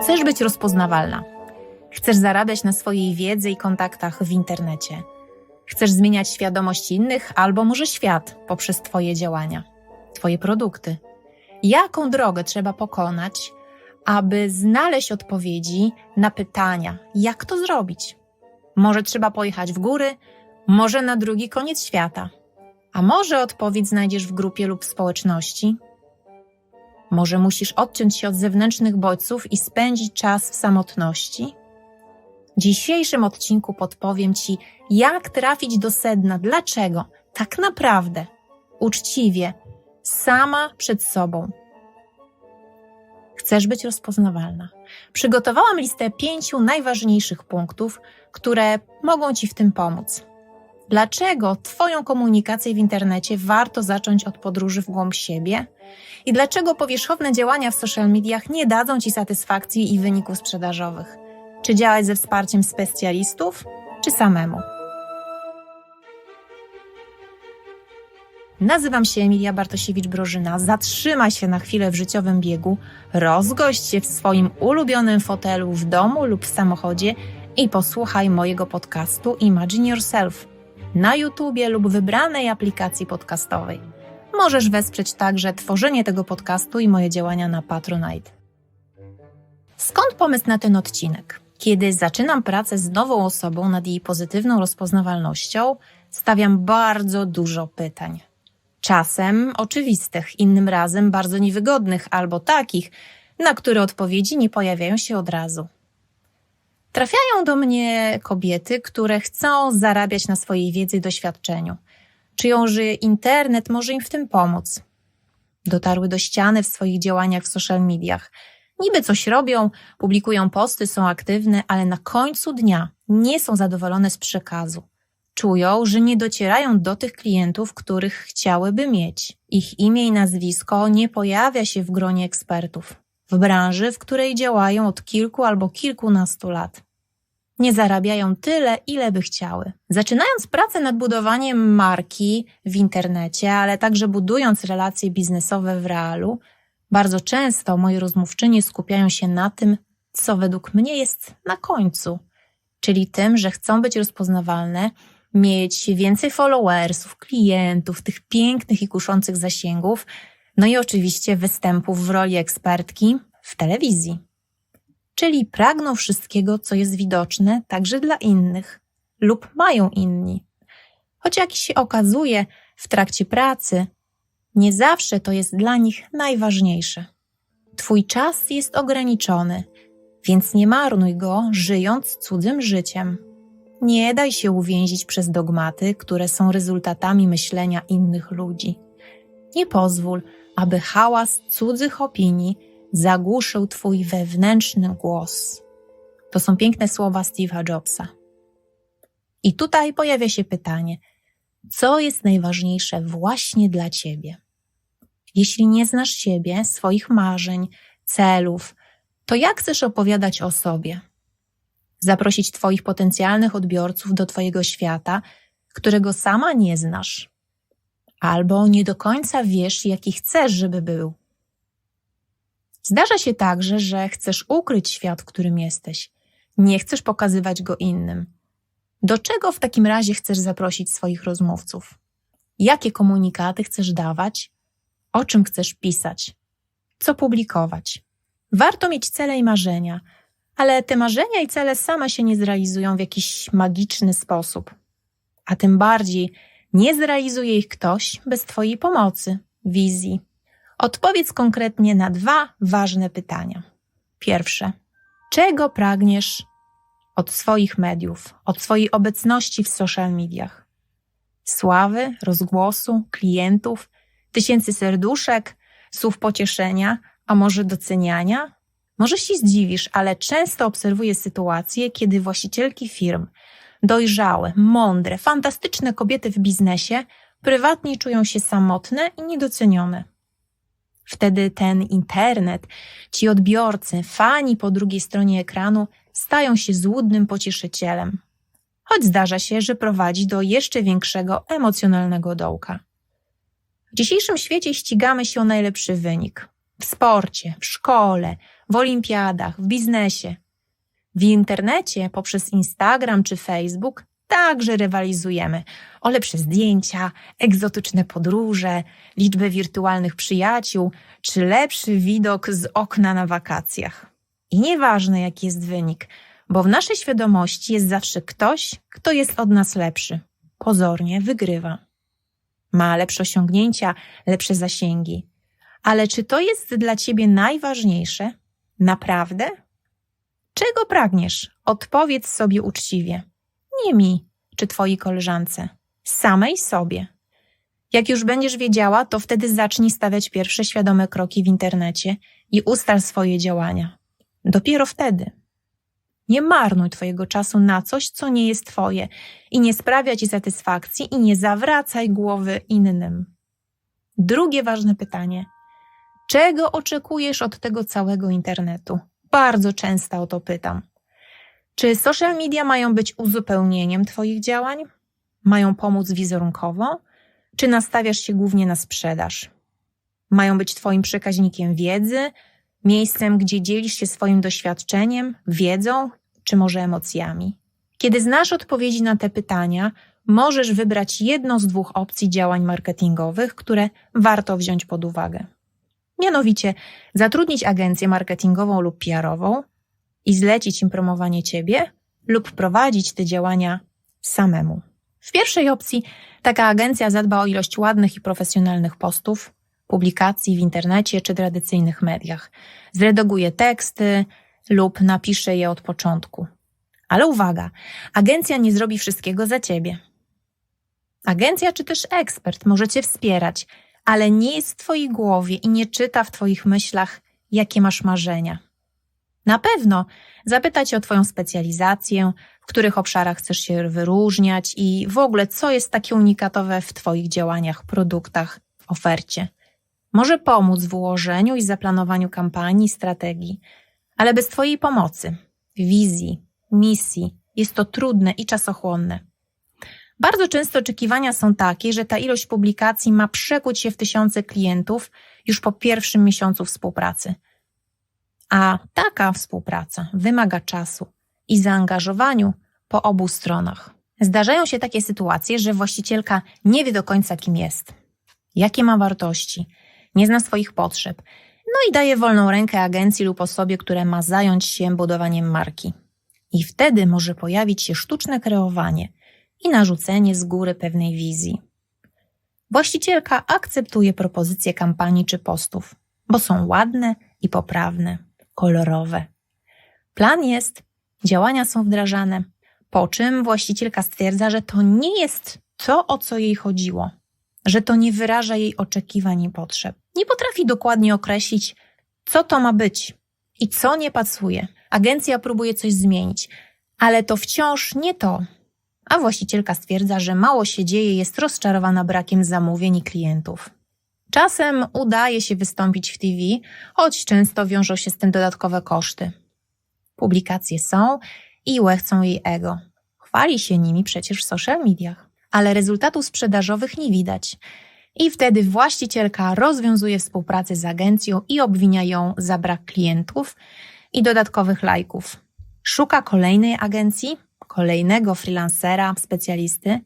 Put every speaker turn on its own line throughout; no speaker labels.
Chcesz być rozpoznawalna. Chcesz zarabiać na swojej wiedzy i kontaktach w internecie. Chcesz zmieniać świadomość innych albo może świat poprzez Twoje działania, Twoje produkty. Jaką drogę trzeba pokonać, aby znaleźć odpowiedzi na pytania, jak to zrobić? Może trzeba pojechać w góry, może na drugi koniec świata. A może odpowiedź znajdziesz w grupie lub społeczności? Może musisz odciąć się od zewnętrznych bodźców i spędzić czas w samotności? W dzisiejszym odcinku podpowiem Ci, jak trafić do sedna, dlaczego tak naprawdę, uczciwie, sama przed sobą. Chcesz być rozpoznawalna. Przygotowałam listę pięciu najważniejszych punktów, które mogą Ci w tym pomóc. Dlaczego Twoją komunikację w internecie warto zacząć od podróży w głąb siebie? I dlaczego powierzchowne działania w social mediach nie dadzą Ci satysfakcji i wyników sprzedażowych? Czy działać ze wsparciem specjalistów, czy samemu? Nazywam się Emilia Bartosiewicz-Brożyna. Zatrzymaj się na chwilę w życiowym biegu, rozgość się w swoim ulubionym fotelu w domu lub w samochodzie i posłuchaj mojego podcastu Imagine Yourself na YouTubie lub wybranej aplikacji podcastowej. Możesz wesprzeć także tworzenie tego podcastu i moje działania na Patronite. Skąd pomysł na ten odcinek? Kiedy zaczynam pracę z nową osobą nad jej pozytywną rozpoznawalnością, stawiam bardzo dużo pytań. Czasem oczywistych, innym razem bardzo niewygodnych albo takich, na które odpowiedzi nie pojawiają się od razu. Trafiają do mnie kobiety, które chcą zarabiać na swojej wiedzy i doświadczeniu. Czują, że internet może im w tym pomóc. Dotarły do ściany w swoich działaniach w social mediach. Niby coś robią, publikują posty, są aktywne, ale na końcu dnia nie są zadowolone z przekazu. Czują, że nie docierają do tych klientów, których chciałyby mieć. Ich imię i nazwisko nie pojawia się w gronie ekspertów w branży, w której działają od kilku albo kilkunastu lat nie zarabiają tyle, ile by chciały. Zaczynając pracę nad budowaniem marki w internecie, ale także budując relacje biznesowe w realu, bardzo często moi rozmówczynie skupiają się na tym, co według mnie jest na końcu, czyli tym, że chcą być rozpoznawalne, mieć więcej followersów, klientów, tych pięknych i kuszących zasięgów, no i oczywiście występów w roli ekspertki w telewizji czyli pragną wszystkiego, co jest widoczne także dla innych lub mają inni. Choć jak się okazuje w trakcie pracy, nie zawsze to jest dla nich najważniejsze. Twój czas jest ograniczony, więc nie marnuj go żyjąc cudzym życiem. Nie daj się uwięzić przez dogmaty, które są rezultatami myślenia innych ludzi. Nie pozwól, aby hałas cudzych opinii zagłuszył Twój wewnętrzny głos. To są piękne słowa Steve'a Jobsa. I tutaj pojawia się pytanie, co jest najważniejsze właśnie dla Ciebie? Jeśli nie znasz siebie, swoich marzeń, celów, to jak chcesz opowiadać o sobie? Zaprosić Twoich potencjalnych odbiorców do Twojego świata, którego sama nie znasz, albo nie do końca wiesz, jaki chcesz, żeby był. Zdarza się także, że chcesz ukryć świat, w którym jesteś. Nie chcesz pokazywać go innym. Do czego w takim razie chcesz zaprosić swoich rozmówców? Jakie komunikaty chcesz dawać? O czym chcesz pisać? Co publikować? Warto mieć cele i marzenia, ale te marzenia i cele same się nie zrealizują w jakiś magiczny sposób. A tym bardziej nie zrealizuje ich ktoś bez Twojej pomocy, wizji, Odpowiedz konkretnie na dwa ważne pytania. Pierwsze. Czego pragniesz od swoich mediów, od swojej obecności w social mediach? Sławy, rozgłosu, klientów, tysięcy serduszek, słów pocieszenia, a może doceniania? Może się zdziwisz, ale często obserwuję sytuacje, kiedy właścicielki firm, dojrzałe, mądre, fantastyczne kobiety w biznesie, prywatnie czują się samotne i niedocenione. Wtedy ten internet, ci odbiorcy, fani po drugiej stronie ekranu stają się złudnym pocieszycielem. Choć zdarza się, że prowadzi do jeszcze większego emocjonalnego dołka. W dzisiejszym świecie ścigamy się o najlepszy wynik. W sporcie, w szkole, w olimpiadach, w biznesie. W internecie, poprzez Instagram czy Facebook, także rywalizujemy o lepsze zdjęcia, egzotyczne podróże, liczbę wirtualnych przyjaciół czy lepszy widok z okna na wakacjach. I nieważne, jaki jest wynik, bo w naszej świadomości jest zawsze ktoś, kto jest od nas lepszy. Pozornie wygrywa. Ma lepsze osiągnięcia, lepsze zasięgi. Ale czy to jest dla ciebie najważniejsze? Naprawdę? Czego pragniesz? Odpowiedz sobie uczciwie. Nie mi czy twojej koleżance, samej sobie. Jak już będziesz wiedziała, to wtedy zacznij stawiać pierwsze świadome kroki w internecie i ustal swoje działania. Dopiero wtedy. Nie marnuj Twojego czasu na coś, co nie jest Twoje i nie sprawia Ci satysfakcji i nie zawracaj głowy innym. Drugie ważne pytanie. Czego oczekujesz od tego całego internetu? Bardzo często o to pytam. Czy social media mają być uzupełnieniem Twoich działań? Mają pomóc wizerunkowo? Czy nastawiasz się głównie na sprzedaż? Mają być Twoim przekaźnikiem wiedzy, miejscem, gdzie dzielisz się swoim doświadczeniem, wiedzą czy może emocjami? Kiedy znasz odpowiedzi na te pytania, możesz wybrać jedną z dwóch opcji działań marketingowych, które warto wziąć pod uwagę. Mianowicie zatrudnić agencję marketingową lub PR-ową i zlecić im promowanie ciebie lub prowadzić te działania samemu. W pierwszej opcji taka agencja zadba o ilość ładnych i profesjonalnych postów, publikacji w internecie czy tradycyjnych mediach. Zredaguje teksty lub napisze je od początku. Ale uwaga, agencja nie zrobi wszystkiego za ciebie. Agencja czy też ekspert może cię wspierać, ale nie jest w twojej głowie i nie czyta w twoich myślach, jakie masz marzenia. Na pewno zapyta cię o twoją specjalizację, w których obszarach chcesz się wyróżniać i w ogóle co jest takie unikatowe w twoich działaniach, produktach, ofercie. Może pomóc w ułożeniu i zaplanowaniu kampanii, strategii, ale bez Twojej pomocy, wizji, misji jest to trudne i czasochłonne. Bardzo często oczekiwania są takie, że ta ilość publikacji ma przekuć się w tysiące klientów już po pierwszym miesiącu współpracy. A taka współpraca wymaga czasu i zaangażowaniu po obu stronach. Zdarzają się takie sytuacje, że właścicielka nie wie do końca, kim jest, jakie ma wartości, nie zna swoich potrzeb, no i daje wolną rękę agencji lub osobie, która ma zająć się budowaniem marki. I wtedy może pojawić się sztuczne kreowanie i narzucenie z góry pewnej wizji. Właścicielka akceptuje propozycje kampanii czy postów, bo są ładne i poprawne, kolorowe. Plan jest, działania są wdrażane, po czym właścicielka stwierdza, że to nie jest to, o co jej chodziło, że to nie wyraża jej oczekiwań i potrzeb. Nie potrafi dokładnie określić, co to ma być i co nie pasuje. Agencja próbuje coś zmienić, ale to wciąż nie to. A właścicielka stwierdza, że mało się dzieje, jest rozczarowana brakiem zamówień i klientów. Czasem udaje się wystąpić w TV, choć często wiążą się z tym dodatkowe koszty. Publikacje są i łechcą jej ego. Chwali się nimi przecież w social mediach, ale rezultatów sprzedażowych nie widać. I wtedy właścicielka rozwiązuje współpracę z agencją i obwinia ją za brak klientów i dodatkowych lajków. Szuka kolejnej agencji, kolejnego freelancera, specjalisty,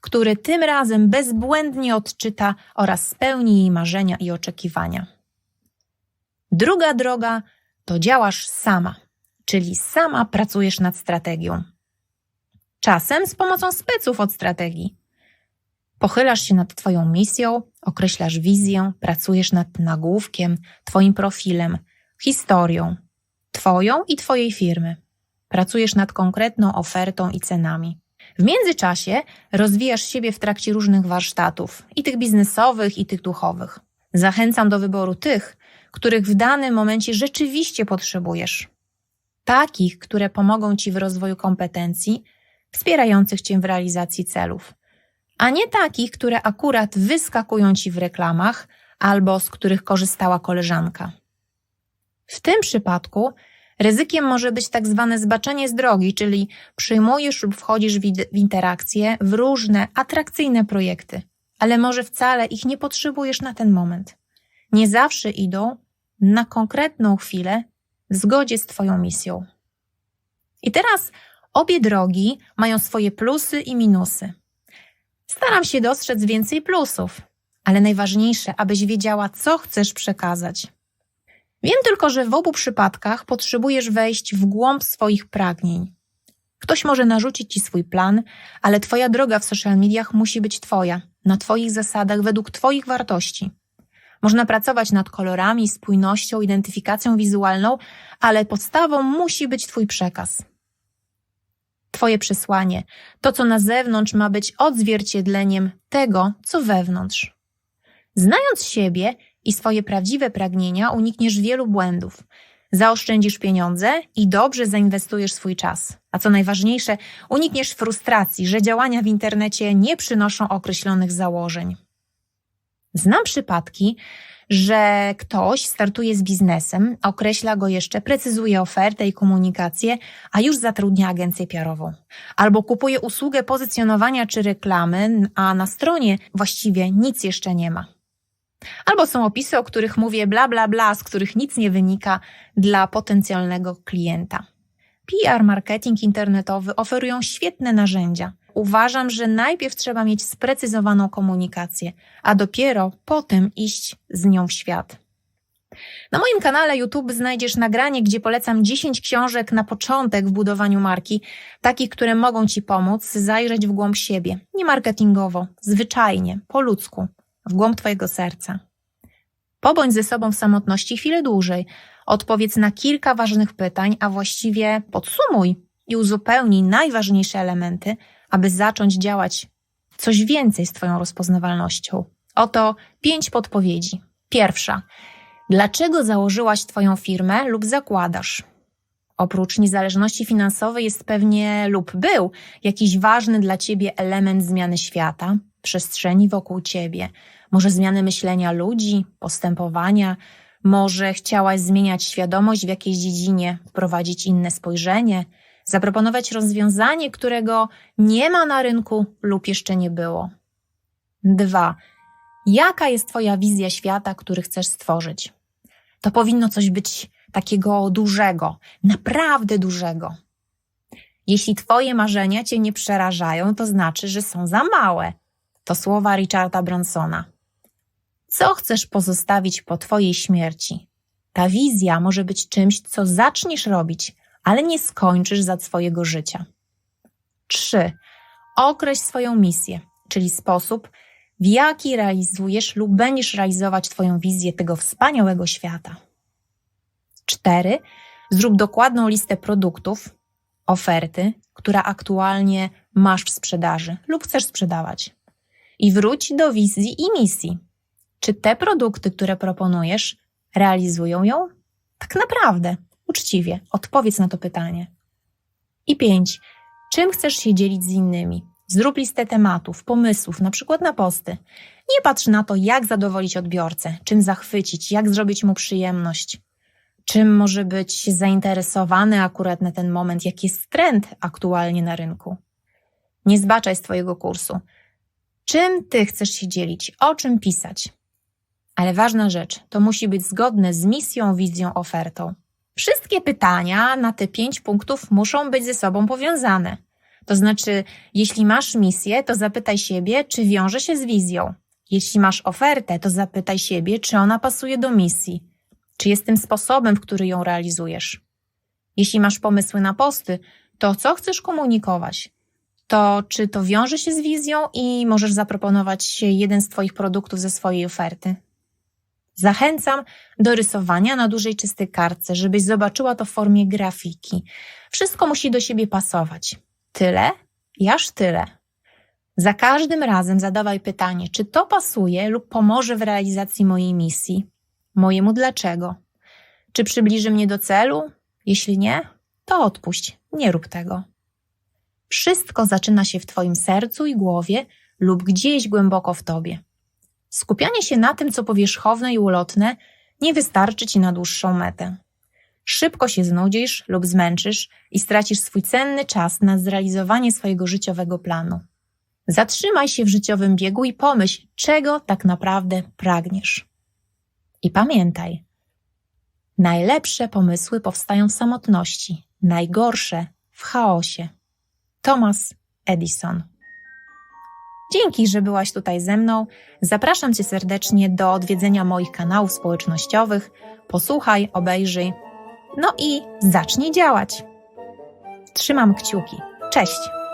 który tym razem bezbłędnie odczyta oraz spełni jej marzenia i oczekiwania. Druga droga to działasz sama, czyli sama pracujesz nad strategią. Czasem z pomocą speców od strategii. Pochylasz się nad Twoją misją, określasz wizję, pracujesz nad nagłówkiem, Twoim profilem, historią, Twoją i Twojej firmy. Pracujesz nad konkretną ofertą i cenami. W międzyczasie rozwijasz siebie w trakcie różnych warsztatów, i tych biznesowych, i tych duchowych. Zachęcam do wyboru tych, których w danym momencie rzeczywiście potrzebujesz. Takich, które pomogą Ci w rozwoju kompetencji, wspierających Cię w realizacji celów a nie takich, które akurat wyskakują ci w reklamach albo z których korzystała koleżanka. W tym przypadku ryzykiem może być tak zwane zbaczenie z drogi, czyli przyjmujesz lub wchodzisz w interakcje w różne atrakcyjne projekty, ale może wcale ich nie potrzebujesz na ten moment. Nie zawsze idą na konkretną chwilę w zgodzie z Twoją misją. I teraz obie drogi mają swoje plusy i minusy. Staram się dostrzec więcej plusów, ale najważniejsze, abyś wiedziała, co chcesz przekazać. Wiem tylko, że w obu przypadkach potrzebujesz wejść w głąb swoich pragnień. Ktoś może narzucić ci swój plan, ale twoja droga w social mediach musi być twoja, na twoich zasadach, według twoich wartości. Można pracować nad kolorami, spójnością, identyfikacją wizualną, ale podstawą musi być twój przekaz. Twoje przesłanie, to co na zewnątrz ma być odzwierciedleniem tego, co wewnątrz. Znając siebie i swoje prawdziwe pragnienia, unikniesz wielu błędów. Zaoszczędzisz pieniądze i dobrze zainwestujesz swój czas. A co najważniejsze, unikniesz frustracji, że działania w internecie nie przynoszą określonych założeń. Znam przypadki, że ktoś startuje z biznesem, określa go jeszcze, precyzuje ofertę i komunikację, a już zatrudnia agencję PR-ową. Albo kupuje usługę pozycjonowania czy reklamy, a na stronie właściwie nic jeszcze nie ma. Albo są opisy, o których mówię bla bla bla, z których nic nie wynika dla potencjalnego klienta. PR, marketing internetowy oferują świetne narzędzia. Uważam, że najpierw trzeba mieć sprecyzowaną komunikację, a dopiero potem iść z nią w świat. Na moim kanale YouTube znajdziesz nagranie, gdzie polecam 10 książek na początek w budowaniu marki, takich, które mogą Ci pomóc zajrzeć w głąb siebie, nie marketingowo, zwyczajnie, po ludzku, w głąb Twojego serca. Pobądź ze sobą w samotności chwilę dłużej, odpowiedz na kilka ważnych pytań, a właściwie podsumuj i uzupełnij najważniejsze elementy, aby zacząć działać coś więcej z Twoją rozpoznawalnością. Oto pięć podpowiedzi. Pierwsza. Dlaczego założyłaś Twoją firmę lub zakładasz? Oprócz niezależności finansowej jest pewnie lub był jakiś ważny dla Ciebie element zmiany świata, przestrzeni wokół Ciebie, może zmiany myślenia ludzi, postępowania, może chciałaś zmieniać świadomość w jakiejś dziedzinie, wprowadzić inne spojrzenie, zaproponować rozwiązanie, którego nie ma na rynku lub jeszcze nie było. Dwa. Jaka jest Twoja wizja świata, który chcesz stworzyć? To powinno coś być takiego dużego, naprawdę dużego. Jeśli Twoje marzenia Cię nie przerażają, to znaczy, że są za małe. To słowa Richarda Bransona. Co chcesz pozostawić po Twojej śmierci? Ta wizja może być czymś, co zaczniesz robić, ale nie skończysz za swojego życia. 3. Określ swoją misję, czyli sposób, w jaki realizujesz lub będziesz realizować Twoją wizję tego wspaniałego świata. 4. Zrób dokładną listę produktów, oferty, która aktualnie masz w sprzedaży lub chcesz sprzedawać. I wróć do wizji i misji. Czy te produkty, które proponujesz, realizują ją? Tak naprawdę, uczciwie, odpowiedz na to pytanie. I pięć. Czym chcesz się dzielić z innymi? Zrób listę tematów, pomysłów, na przykład na posty. Nie patrz na to, jak zadowolić odbiorcę, czym zachwycić, jak zrobić mu przyjemność, czym może być zainteresowany akurat na ten moment, jaki jest trend aktualnie na rynku. Nie zbaczaj z Twojego kursu. Czym Ty chcesz się dzielić, o czym pisać? Ale ważna rzecz, to musi być zgodne z misją, wizją, ofertą. Wszystkie pytania na te pięć punktów muszą być ze sobą powiązane. To znaczy, jeśli masz misję, to zapytaj siebie, czy wiąże się z wizją. Jeśli masz ofertę, to zapytaj siebie, czy ona pasuje do misji, czy jest tym sposobem, w który ją realizujesz. Jeśli masz pomysły na posty, to co chcesz komunikować? To czy to wiąże się z wizją i możesz zaproponować jeden z Twoich produktów ze swojej oferty? Zachęcam do rysowania na dużej czystej kartce, żebyś zobaczyła to w formie grafiki. Wszystko musi do siebie pasować. Tyle i aż tyle. Za każdym razem zadawaj pytanie, czy to pasuje lub pomoże w realizacji mojej misji, mojemu dlaczego. Czy przybliży mnie do celu? Jeśli nie, to odpuść, nie rób tego. Wszystko zaczyna się w Twoim sercu i głowie lub gdzieś głęboko w Tobie. Skupianie się na tym, co powierzchowne i ulotne, nie wystarczy ci na dłuższą metę. Szybko się znudzisz lub zmęczysz i stracisz swój cenny czas na zrealizowanie swojego życiowego planu. Zatrzymaj się w życiowym biegu i pomyśl, czego tak naprawdę pragniesz. I pamiętaj, Najlepsze pomysły powstają w samotności, najgorsze w chaosie. Thomas Edison. Dzięki, że byłaś tutaj ze mną. Zapraszam Cię serdecznie do odwiedzenia moich kanałów społecznościowych. Posłuchaj, obejrzyj. No i zacznij działać. Trzymam kciuki. Cześć!